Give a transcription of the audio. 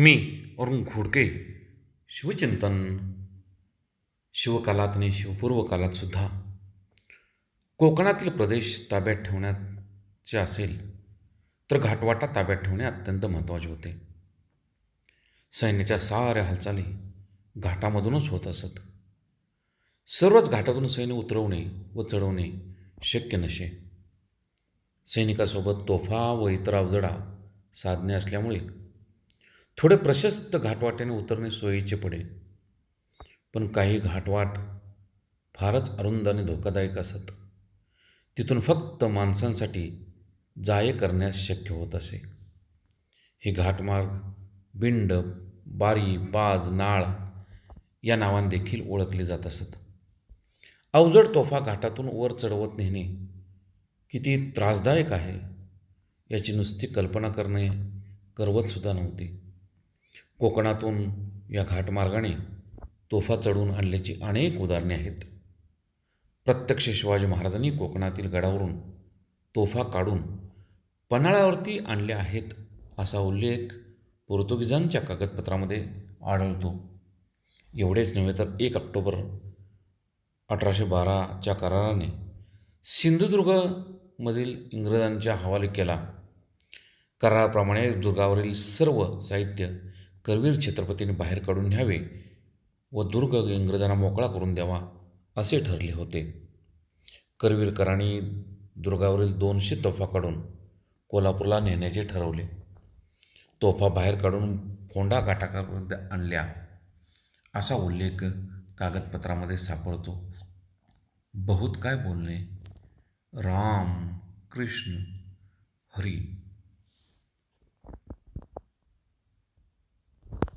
मी अरुण घोडके शिवचिंतन शिवकालात आणि शिवपूर्व कालातसुद्धा कोकणातील प्रदेश ताब्यात ठेवण्याचे असेल तर घाटवाटा ताब्यात ठेवणे अत्यंत महत्त्वाचे होते. सैन्याच्या साऱ्या हालचाली घाटामधूनच होत असत. सर्वच घाटातून सैन्य उतरवणे व चढवणे शक्य नसे. सैनिकासोबत तोफा व इतर अवजडा साधने असल्यामुळे थोडे प्रशस्त घाटवाट्याने उतरणे सोयीचे पडे पण काही घाटवाट फारच अरुंद आणि धोकादायक असत. तिथून फक्त माणसांसाठी जाये करण्यास शक्य होत असे. हे घाटमार्ग बिंड बारी बाज नाळ या नावाने देखील ओळखले जात असत. अवजड तोफा घाटातून वर चढवत नेणे किती त्रासदायक आहे याची नुसती कल्पना करणे करवतसुद्धा नव्हती. कोकणातून या घाटमार्गाने तोफा चढवून आणल्याची अनेक उदाहरणे आहेत. प्रत्यक्ष शिवाजी महाराजांनी कोकणातील गडावरून तोफा काढून पन्हाळ्यावरती आणल्या आहेत असा उल्लेख पोर्तुगीजांच्या कागदपत्रामध्ये आढळतो. एवढेच नव्हे तर एक ऑक्टोबर अठराशे बाराच्या कराराने सिंधुदुर्गमधील इंग्रजांच्या हवाले केला. कराराप्रमाणे दुर्गावरील सर्व साहित्य करवीर छत्रपतीने बाहेर काढून न्यावे व दुर्ग इंग्रजांना मोकळा करून द्यावा असे ठरले होते. करवीरकरांनी दुर्गावरील दोनशे तोफा काढून कोल्हापूरला नेण्याचे ठरवले. तोफा बाहेर काढून फोंडा घाटापर्यंत आणल्या. असा उल्लेख कागदपत्रामध्ये सापडतो. बहुत काय बोलणे? राम कृष्ण हरी